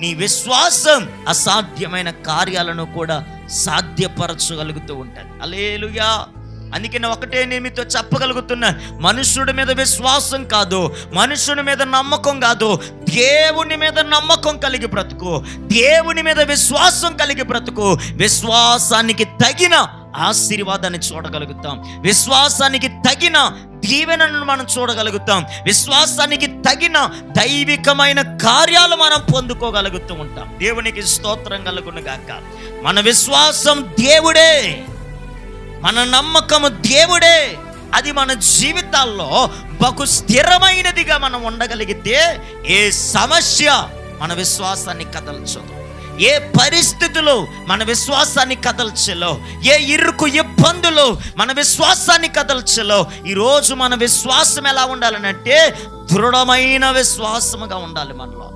నీ విశ్వాసం అసాధ్యమైన కార్యాలను కూడా సాధ్యపరచగలుగుతూ ఉంటుంది అలేలుయా అందుకే నేను ఒకటే నేను మీతో చెప్పగలుగుతున్నా. మనుషుడి మీద విశ్వాసం కాదు మనుషుని మీద నమ్మకం కాదు. దేవుని మీద నమ్మకం కలిగి బ్రతుకు దేవుని మీద విశ్వాసం కలిగి బ్రతుకు. విశ్వాసానికి తగిన ఆశీర్వాదాన్ని చూడగలుగుతాం. విశ్వాసానికి తగిన దీవెనను మనం చూడగలుగుతాం. విశ్వాసానికి తగిన దైవికమైన కార్యాలు మనం పొందుకోగలుగుతూ ఉంటాం. దేవునికి స్తోత్రం కలుగును గాక. మన విశ్వాసం దేవుడే. మన నమ్మకము దేవుడే. అది మన జీవితాల్లో బహు స్థిరమైనదిగా మనం ఉండగలిగితే ఏ సమస్య మన విశ్వాసాన్ని కదల్చదు. ఏ పరిస్థితులు మన విశ్వాసాన్ని కదల్చలో. ఏ ఇరుకు ఇబ్బందులు మన విశ్వాసాన్ని కదల్చలో. ఈరోజు మన విశ్వాసం ఎలా ఉండాలంటే దృఢమైన విశ్వాసముగా ఉండాలి మనలో.